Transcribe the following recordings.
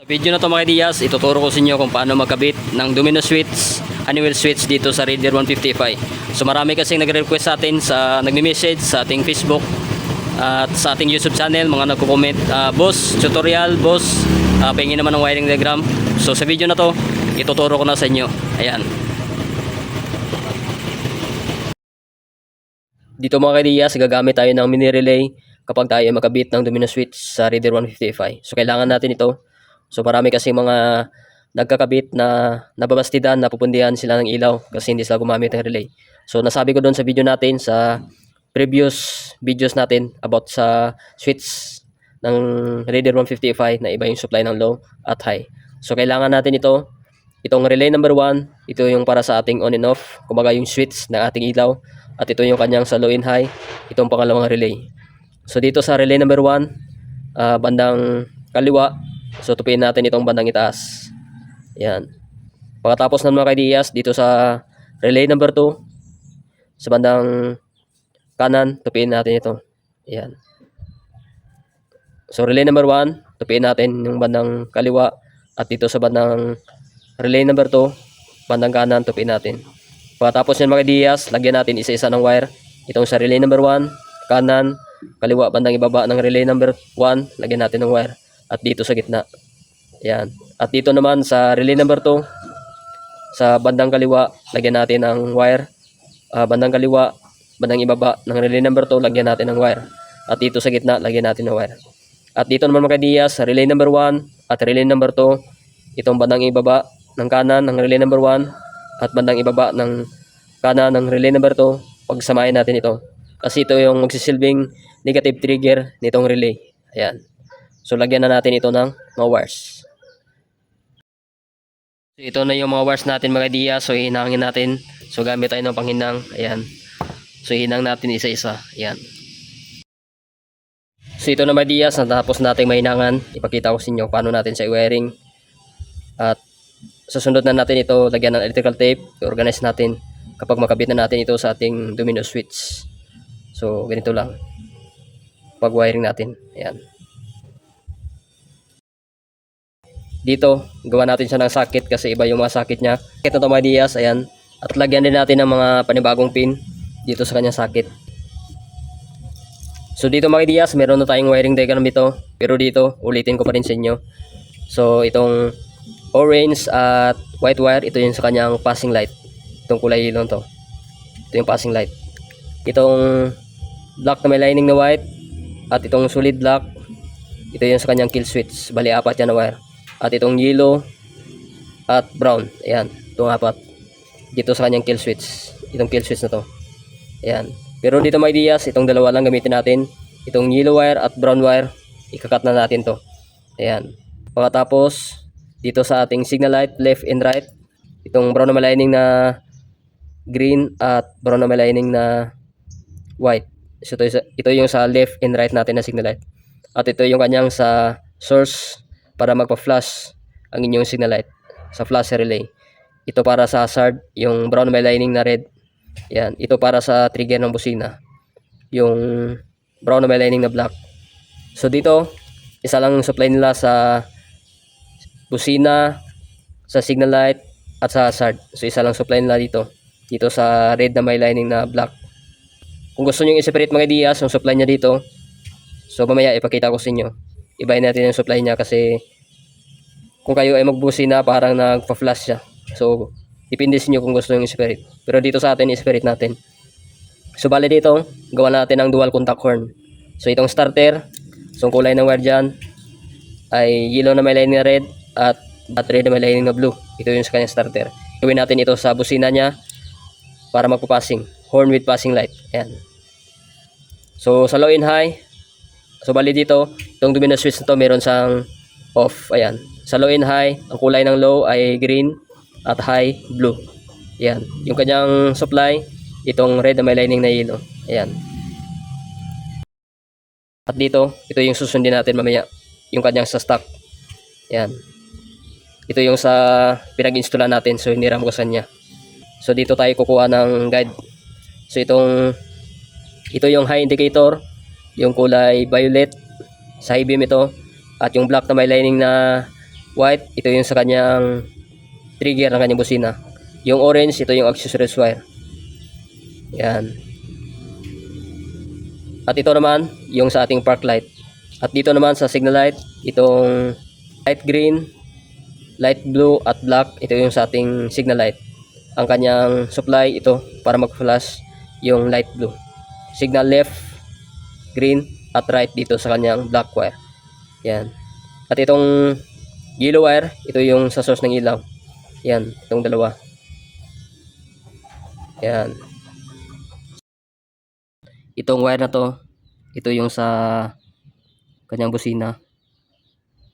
Sa video na to mga Diaz, ituturo ko sa inyo kung paano magkabit ng domino switch, annual switch dito sa Raider 155. So marami kasing nagre-request sa atin sa nagme-message sa ating Facebook at sa ating YouTube channel, mga nagko-comment, ah, boss, tutorial, boss, uh, pahingin naman ng wiring diagram. So sa video na to, ituturo ko na sa inyo. Ayan. Dito mga Diaz, gagamit tayo ng mini relay kapag tayo ay makabit ng domino switch sa Raider 155. So kailangan natin ito So marami kasi mga nagkakabit na nababastidan, napupundihan sila ng ilaw kasi hindi sila gumamit ng relay. So nasabi ko doon sa video natin sa previous videos natin about sa switch ng Raider 155 na iba yung supply ng low at high. So kailangan natin ito. Itong relay number 1, ito yung para sa ating on and off, kumbaga yung switch ng ating ilaw at ito yung kanyang sa low and high, itong pangalawang relay. So dito sa relay number 1, ah, bandang kaliwa, So tupiin natin itong bandang itaas. Yan. Pagkatapos ng mga kaidiyas dito sa relay number 2 sa bandang kanan, tupiin natin ito. Yan. So relay number 1, tupiin natin yung bandang kaliwa at dito sa bandang relay number 2, bandang kanan, tupiin natin. Pagkatapos yan mga kaidiyas, lagyan natin isa-isa ng wire. Itong sa relay number 1, kanan, kaliwa, bandang ibaba ng relay number 1, lagyan natin ng wire at dito sa gitna. Yan. At dito naman sa relay number 2, sa bandang kaliwa, lagyan natin ng wire. Ah, bandang kaliwa, bandang ibaba ng relay number 2, lagyan natin ng wire. At dito sa gitna, lagyan natin ng wire. At dito naman mga Diaz, sa relay number 1 at relay number 2, itong bandang ibaba ng kanan ng relay number 1 at bandang ibaba ng kanan ng relay number 2, pagsamahin natin ito. Kasi ito yung magsisilbing negative trigger nitong relay. Ayan. So lagyan na natin ito ng mga wires. So, ito na yung mga wires natin mga diya. So hinangin natin. So gamit tayo ng panghinang. Ayan. So hinang natin isa-isa. Ayan. So ito na mga diya. Natapos natin mahinangan. Ipakita ko sa inyo paano natin sa wiring. At susunod na natin ito. Lagyan ng electrical tape. I-organize natin kapag makabit na natin ito sa ating domino switch. So ganito lang. Pag wiring natin. Ayan. Dito gawa natin siya ng socket kasi iba yung mga socket niya. Socket na to mga Diaz ayan. At lagyan din natin ng mga panibagong pin dito sa kanyang socket. So dito mga Diaz meron na tayong wiring diagram dito. Pero dito ulitin ko pa rin sa inyo. So itong orange at white wire ito yung sa kanyang passing light. Itong kulay ilong to. Ito yung passing light. Itong black na may lining na white at itong solid black ito yung sa kanyang kill switch. Bali apat yan na wire at itong yellow at brown. Ayan. Itong apat. Dito sa kanyang kill switch. Itong kill switch na to. Ayan. Pero dito may Diaz, itong dalawa lang gamitin natin. Itong yellow wire at brown wire. Ikakat na natin to. Ayan. Pagkatapos, dito sa ating signal light, left and right. Itong brown na may lining na green at brown na may lining na white. So ito, ito yung sa left and right natin na signal light. At ito yung kanyang sa source para magpa-flash ang inyong signal light sa flash relay. Ito para sa hazard, yung brown may lining na red. Yan, ito para sa trigger ng busina. Yung brown may lining na black. So dito, isa lang supply nila sa busina, sa signal light, at sa hazard. So isa lang supply nila dito. Dito sa red na may lining na black. Kung gusto nyo i-separate mga ideas, yung supply niya dito, so mamaya ipakita ko sa inyo ibahin natin yung supply niya kasi kung kayo ay magbusina parang nagpa-flash siya. So, depende sa inyo kung gusto yung spirit. Pero dito sa atin, spirit natin. So, bali dito, gawa natin ng dual contact horn. So, itong starter, so kulay ng wire dyan, ay yellow na may lining na red at, at red na may lining na blue. Ito yung sa kanyang starter. Gawin natin ito sa busina niya para magpapassing. Horn with passing light. Ayan. So, sa low and high, So bali dito, itong domino switch na to meron sang off. Ayan. Sa low and high, ang kulay ng low ay green at high blue. Ayan. Yung kanyang supply, itong red na may lining na yellow. Ayan. At dito, ito yung susundin natin mamaya. Yung kanyang sa stock. Ayan. Ito yung sa pinag-installan natin so hindi ramgosan niya. So dito tayo kukuha ng guide. So itong ito yung high indicator yung kulay violet sa high beam ito at yung black na may lining na white, ito yung sa kanyang trigger ng kanyang busina. Yung orange, ito yung accessories wire. Yan. At ito naman, yung sa ating park light. At dito naman sa signal light, itong light green, light blue at black, ito yung sa ating signal light. Ang kanyang supply, ito, para mag-flash yung light blue. Signal left, green, at right dito sa kanyang black wire. Yan. At itong yellow wire, ito yung sa source ng ilaw. Yan, itong dalawa. Yan. Itong wire na to, ito yung sa kanyang busina.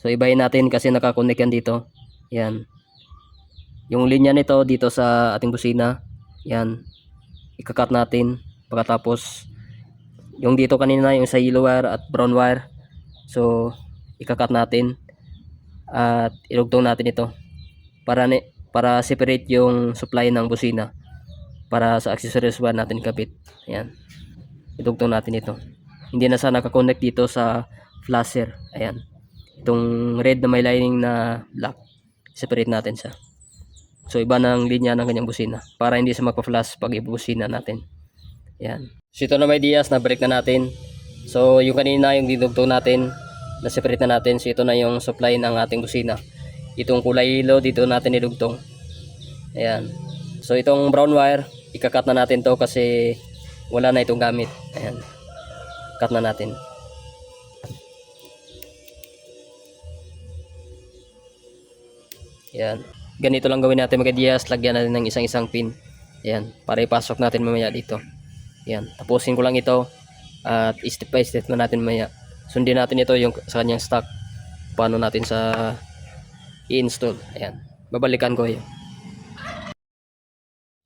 So ibahin natin kasi nakakonect yan dito. Yan. Yung linya nito dito sa ating busina, yan. Ikakat natin pagkatapos yung dito kanina yung sa yellow wire at brown wire. So ikakat natin at ilugtong natin ito para ni para separate yung supply ng busina para sa accessories wire natin kapit. Ayan. Idugtong natin ito. Hindi na sana nakakonect dito sa flasher. Ayan. Itong red na may lining na black. Separate natin siya. So iba ng linya ng kanyang busina para hindi siya magpa-flash pag ibusina natin. Ayan. So ito na may dias na natin. So yung kanina yung didugtong natin na separate na natin. So ito na yung supply ng ating busina. Itong kulay yellow dito natin idugtong. Ayan. So itong brown wire, ikakat na natin to kasi wala na itong gamit. Ayan. Cut na natin. Ayan. Ganito lang gawin natin mga dias. Lagyan natin ng isang-isang pin. Ayan. Para ipasok natin mamaya dito. Ayan. Tapusin ko lang ito. At step by step na natin mamaya. Sundin natin ito yung sa kanyang stock. Paano natin sa i-install. Ayan. Babalikan ko yun.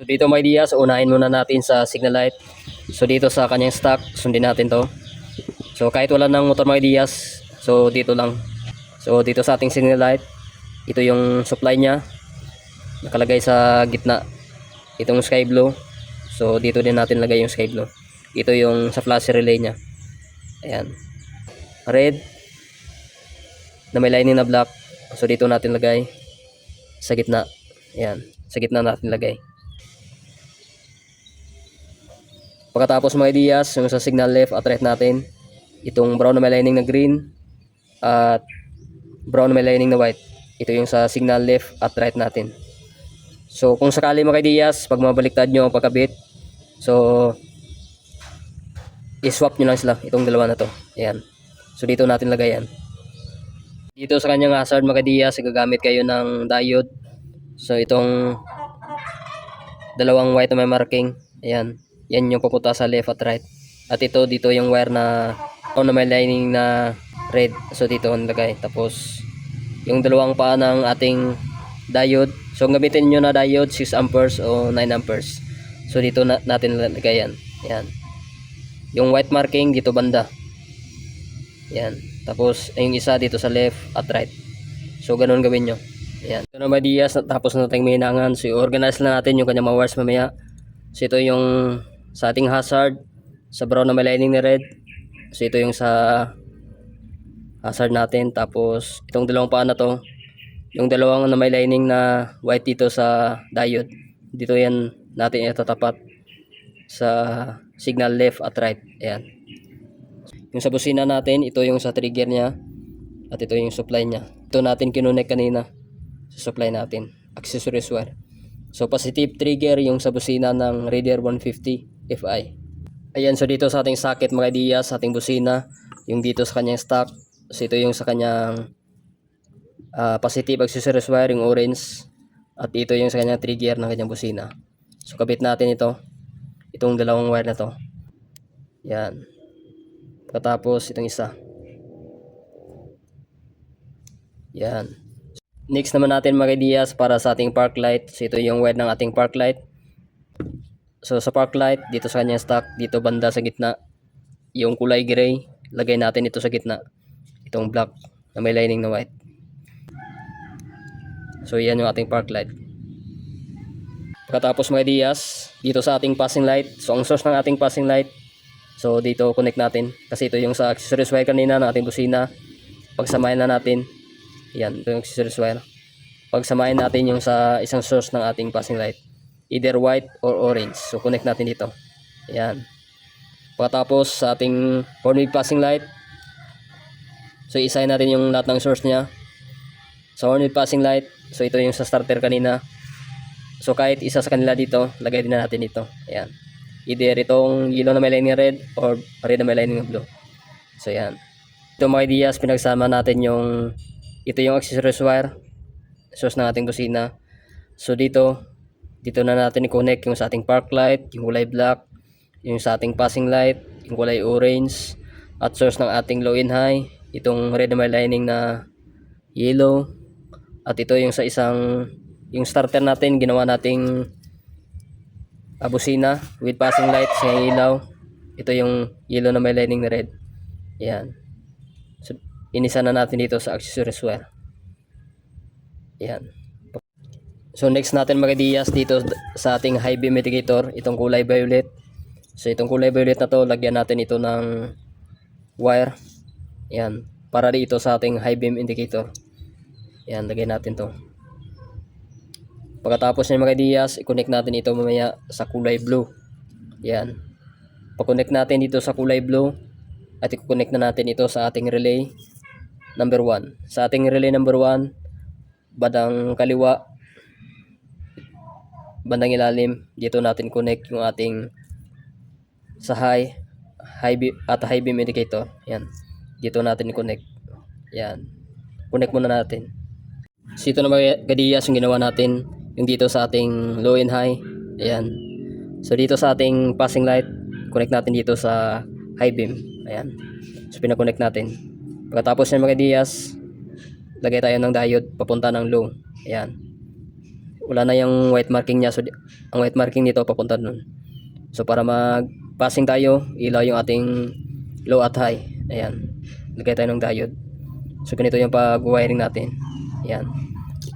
So dito may dias, unahin muna natin sa signal light. So dito sa kanyang stock, sundin natin to. So kahit wala ng motor mga dias, so dito lang. So dito sa ating signal light, ito yung supply niya. Nakalagay sa gitna. Itong sky blue. So dito din natin lagay yung sky blue. Ito yung sa flash relay niya. Ayan. Red na may lining na black. So dito natin lagay sa gitna. Ayan. Sa gitna natin lagay. Pagkatapos mga ideas, yung sa signal left at right natin, itong brown na may lining na green at brown na may lining na white. Ito yung sa signal left at right natin. So kung sakali mga ideas, pag mabaliktad nyo ang pagkabit, so i-swap nyo lang sila, itong dalawa na to. Ayan. So dito natin lagay yan. Dito sa kanyang hazard mga ideas, gagamit kayo ng diode. So itong dalawang white na may marking. Ayan. Yan yung pupunta sa left at right. At ito dito yung wire na o na may lining na red. So dito ang lagay. Tapos yung dalawang paa ng ating diode. So gamitin nyo na diode 6 amperes o 9 amperes. So dito na, natin lagay yan. Yan. Yung white marking dito banda. Yan. Tapos yung isa dito sa left at right. So ganun gawin nyo. Yan. Ito na dias. Tapos na tayong mahinangan. So organize lang natin yung kanyang mga wires mamaya. So ito yung sa ating hazard sa brown na may lining na red so ito yung sa hazard natin tapos itong dalawang paa na to yung dalawang na may lining na white dito sa diode dito yan natin itatapat sa signal left at right ayan yung sa busina natin ito yung sa trigger niya at ito yung supply niya ito natin kinunek kanina sa supply natin accessories wire So positive trigger yung sa busina ng Raider 150 FI. Ayan, so dito sa ating socket mga idea sa ating busina, yung dito sa kanyang stock. So ito yung sa kanyang ah, positive accessories wire, yung orange. At ito yung sa kanyang trigger ng kanyang busina. So kabit natin ito. Itong dalawang wire na to. Yan. Pagkatapos itong isa. Yan. Next naman natin mga ideas para sa ating park light. So ito yung wire ng ating park light. So sa park light, dito sa kanyang stock, dito banda sa gitna, yung kulay gray, lagay natin ito sa gitna. Itong black na may lining na white. So yan yung ating park light. Pagkatapos mga ideas, dito sa ating passing light. So ang source ng ating passing light, so dito connect natin. Kasi ito yung sa accessories wire kanina ng ating busina. Pagsamahin na natin. Yan, ito yung accessories wire. Pagsamahin natin yung sa isang source ng ating passing light. Either white or orange. So connect natin dito. Yan. Pagkatapos sa ating hornwave passing light, so isahin natin yung lahat ng source niya. Sa hornwave passing light, so ito yung sa starter kanina. So kahit isa sa kanila dito, lagay din na natin dito. Ayan. Either itong yellow na may lining red or red na may lining blue. So yan. Ito mga ideas, pinagsama natin yung ito yung accessories wire source ng ating busina. So dito, dito na natin i-connect yung sa ating park light, yung kulay black, yung sa ating passing light, yung kulay orange, at source ng ating low and high, itong red na may lining na yellow, at ito yung sa isang, yung starter natin, ginawa nating ah, busina with passing light sa ilaw. Ito yung yellow na may lining na red. Yan. So, inisa na natin dito sa accessories wire. Yan. So next natin mga diyas dito sa ating high beam mitigator, itong kulay violet. So itong kulay violet na to, lagyan natin ito ng wire. Yan, para dito sa ating high beam indicator. Yan, lagyan natin to. Pagkatapos ng mga diyas, i-connect natin ito mamaya sa kulay blue. Yan. Pag-connect natin dito sa kulay blue, at i-connect na natin ito sa ating relay number 1. Sa ating relay number 1, badang kaliwa bandang ilalim dito natin connect yung ating sa high high beam, at high beam indicator yan dito natin i-connect yan connect muna natin so ito na mga gadiyas yung ginawa natin yung dito sa ating low and high ayan so dito sa ating passing light connect natin dito sa high beam ayan so pinaconnect natin pagkatapos ng mga gadiyas lagay tayo ng diode papunta ng low. Ayan. Wala na yung white marking niya. So, ang white marking nito papunta nun. So, para mag-passing tayo, ilaw yung ating low at high. Ayan. Lagay tayo ng diode. So, ganito yung pag-wiring natin. Ayan.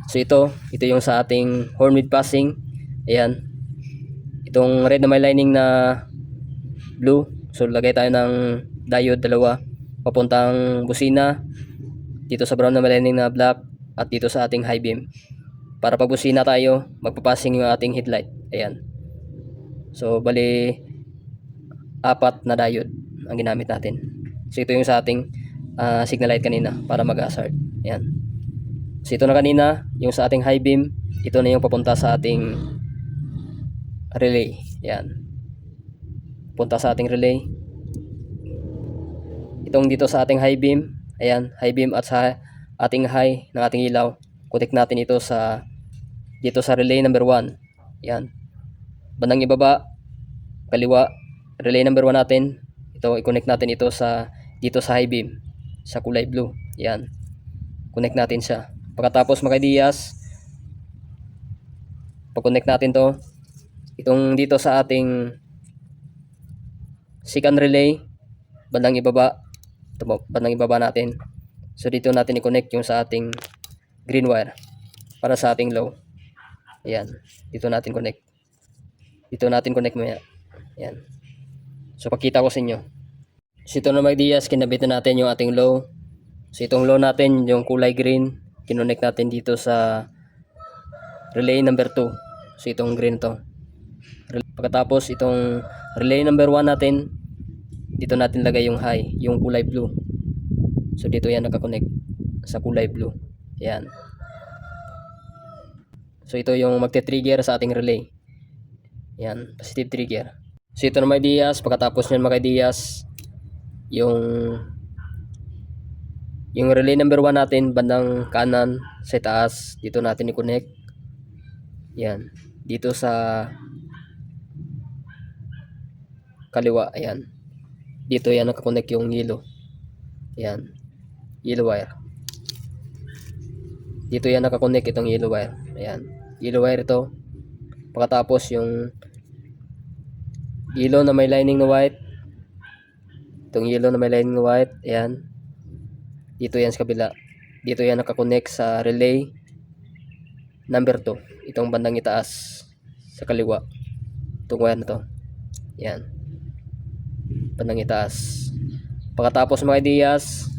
So, ito, ito yung sa ating horn with passing. Ayan. Itong red na may lining na blue. So, lagay tayo ng diode dalawa. Papuntang busina dito sa brown na malining na black at dito sa ating high beam para pag busina tayo magpapassing yung ating headlight ayan so bali apat na diode ang ginamit natin so ito yung sa ating ah, signal light kanina para mag-hazard ayan so ito na kanina yung sa ating high beam ito na yung papunta sa ating relay ayan punta sa ating relay itong dito sa ating high beam Ayan, high beam at sa ating high ng ating ilaw. Connect natin ito sa dito sa relay number 1. Ayan. Bandang ibaba, kaliwa, relay number 1 natin. Ito, i-connect natin ito sa dito sa high beam sa kulay blue. Ayan. Connect natin siya. Pagkatapos mga diyas, pag-connect natin to, itong dito sa ating second relay, bandang ibaba, ito bandang ibaba natin. So dito natin i-connect yung sa ating green wire para sa ating low. Ayan. Dito natin connect. Dito natin connect maya. Ayan. So pakita ko sa inyo. So ito na mga dias, kinabit na natin yung ating low. So itong low natin, yung kulay green, kinonect natin dito sa relay number 2. So itong green to. Pagkatapos itong relay number 1 natin, dito natin lagay yung high, yung kulay blue. So dito yan nakakonect sa kulay blue. Yan. So ito yung magte-trigger sa ating relay. Yan, positive trigger. So ito na mga ideas, pagkatapos nyan mga ideas, yung yung relay number 1 natin bandang kanan sa taas, dito natin i-connect. Yan. Dito sa kaliwa, ayan. Dito yan nakakonect yung yellow. Yan yellow wire. Dito yan nakakonect itong yellow wire. Ayan. Yellow wire ito. Pagkatapos yung yellow na may lining na white. Itong yellow na may lining na white. Ayan dito yan sa kabila dito yan nakakonect sa relay number 2 itong bandang itaas sa kaliwa itong wire na to yan bandang itaas. Pagkatapos mga ideas,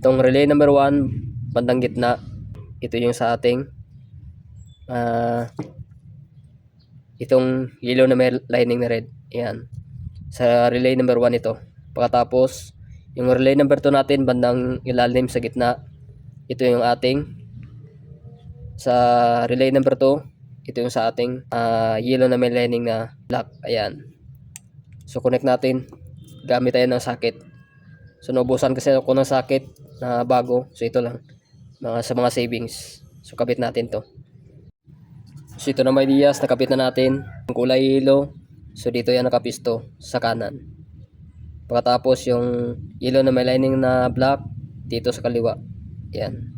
Itong relay number 1, bandang gitna. Ito yung sa ating ah itong yellow na may lining na red. Ayan. Sa relay number 1 ito. Pagkatapos, yung relay number 2 natin, bandang ilalim sa gitna. Ito yung ating sa relay number 2, ito yung sa ating ah, yellow na may lining na black. Ayan. So connect natin. Gamit tayo ng socket. So naubusan kasi ako ng socket na bago. So ito lang. Mga sa mga savings. So kabit natin to. So ito na may dias, nakabit na natin. Ang kulay yellow. So dito yan nakapisto sa kanan. Pagkatapos yung yellow na may lining na black dito sa kaliwa. Yan.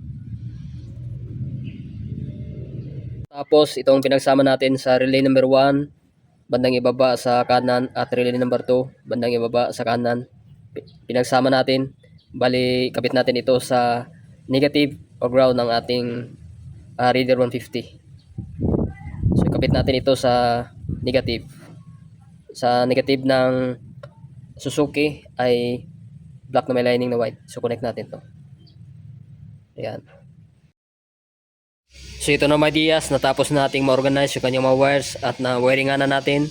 Tapos itong pinagsama natin sa relay number 1, bandang ibaba sa kanan at relay number 2, bandang ibaba sa kanan. Pi- Pinagsama natin, bali kapit natin ito sa negative o ground ng ating ah, reader 150. So kapit natin ito sa negative. Sa negative ng Suzuki ay black na may lining na white. So connect natin to. Ayan. So ito na mga Diaz, natapos na nating ma-organize yung kanyang mga wires at na wiring na natin.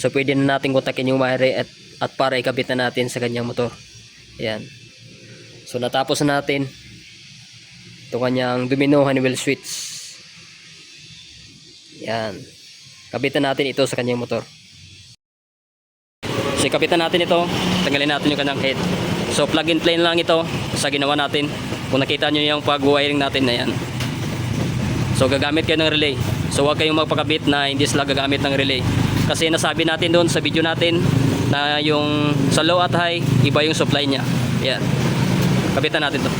So pwede na natin kontakin yung wire at, at para ikabit na natin sa kanyang motor. Ayan. So natapos na natin ito kanyang domino Honeywell switch. Yan. Kabitan natin ito sa kanyang motor. So ikapitan natin ito, tanggalin natin yung kanyang head. So plug and play lang ito sa ginawa natin. Kung nakita nyo yung pag-wiring natin na yan. So gagamit kayo ng relay. So huwag kayong magpakabit na hindi sila gagamit ng relay. Kasi nasabi natin doon sa video natin na yung sa low at high, iba yung supply niya. Yan. Kapitan natin to.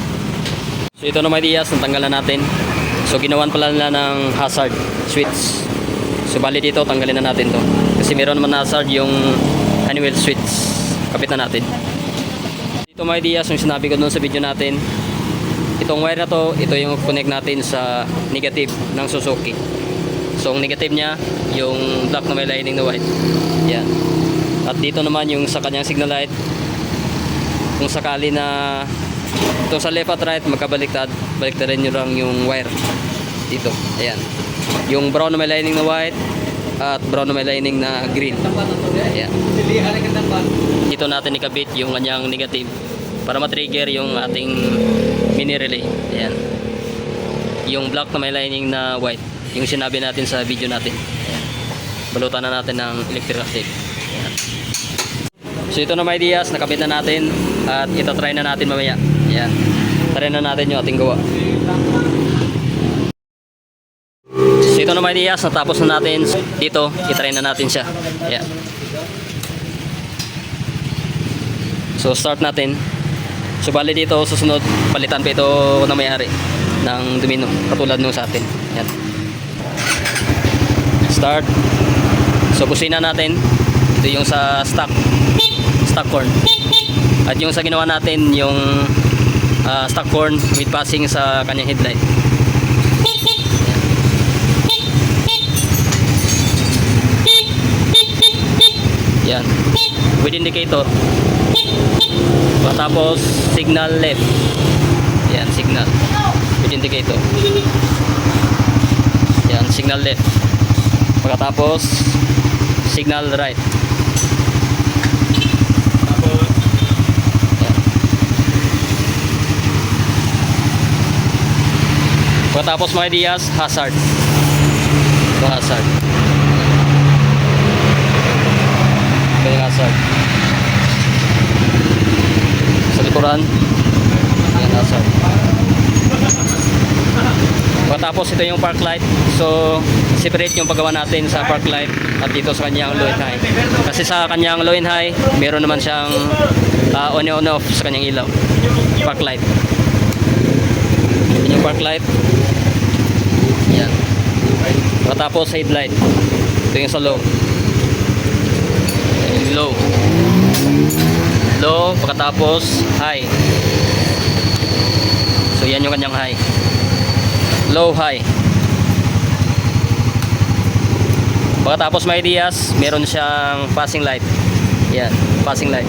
So ito na mga Diaz, natanggal na natin. So ginawan pala nila ng hazard switch. So bali dito, tanggalin na natin to. Kasi meron naman hazard yung Honeywell switch. Kapitan natin. Dito mga Diaz, yung sinabi ko doon sa video natin, itong wire na to, ito yung connect natin sa negative ng Suzuki. So ang negative niya, yung black na may lining na white. Yan. At dito naman yung sa kanyang signal light, kung sakali na ito sa left at right magkabaliktad, baliktad rin yung, yung wire dito. Ayan. Yung brown na may lining na white at brown na may lining na green. Ayan. Dito natin ikabit yung kanyang negative para ma-trigger yung ating mini relay. Ayan. Yung black na may lining na white. Yung sinabi natin sa video natin. Ayan. Balutan na natin ng electrical tape. Ayan. So ito na may ideas, nakabit na natin at ito try na natin mamaya. Ayan. Try na natin yung ating gawa. Ito na may ideas, natapos na natin dito, itry na natin siya. Ayan. So start natin. So bali dito susunod, palitan pa ito na may-ari ng domino katulad nung sa atin. Ayan. Start. So busina natin. Ito yung sa stock stock corn. At yung sa ginawa natin yung ah, stock corn with passing sa kanyang headlight. Yan. With indicator. Tapos signal left. Yan, signal. With indicator. Yan, signal left. Pagkatapos signal right. Pagkatapos mga ideas, hazard. Hazard. Hazard. Sa likuran, yan hazard. Pagkatapos ito yung park light. So, separate yung paggawa natin sa park light at dito sa kanyang low and high. Kasi sa kanyang low and high, meron naman siyang ah, on and off sa kanyang ilaw. Park light. Yung park light. Yan. Pagkatapos headlight. Ito yung sa low. Low. Low, pagkatapos high. So yan yung kanyang high. Low, high. Pagkatapos may ideas, meron siyang passing light. Yan, passing light.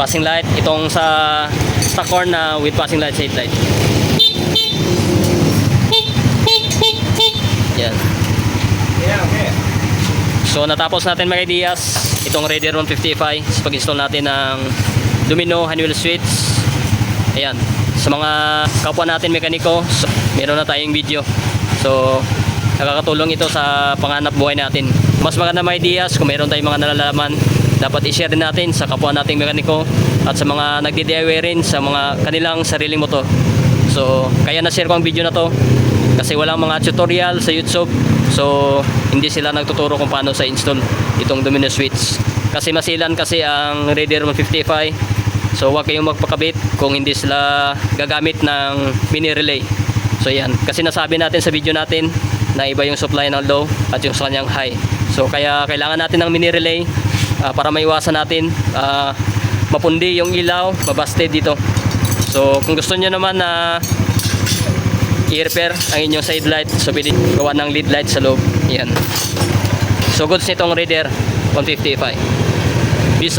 passing light. Itong sa stock horn na with passing light, headlight. Yan. So natapos natin mga ideas itong Raider 155 sa pag-install natin ng Domino Honeywell switch. Ayan. Sa mga kapwa natin mekaniko, so, meron na tayong video. So nakakatulong ito sa panganap buhay natin. Mas maganda mga ideas kung meron tayong mga nalalaman dapat i-share natin sa kapwa nating mekaniko at sa mga nagdi-DIY rin sa mga kanilang sariling motor. So kaya na-share ko ang video na to kasi walang mga tutorial sa YouTube so hindi sila nagtuturo kung paano sa install itong domino switch. Kasi masilan kasi ang Raider 155 so huwag kayong magpakabit kung hindi sila gagamit ng mini relay. So yan. Kasi nasabi natin sa video natin na iba yung supply ng low at yung sa kanyang high. So kaya kailangan natin ng mini relay ah, para maiwasan natin ah, mapundi yung ilaw mabasted dito. So kung gusto nyo naman na i-repair ang inyong side light so pwede gawa ng lead light sa loob yan. So goods nitong Raider 155 peace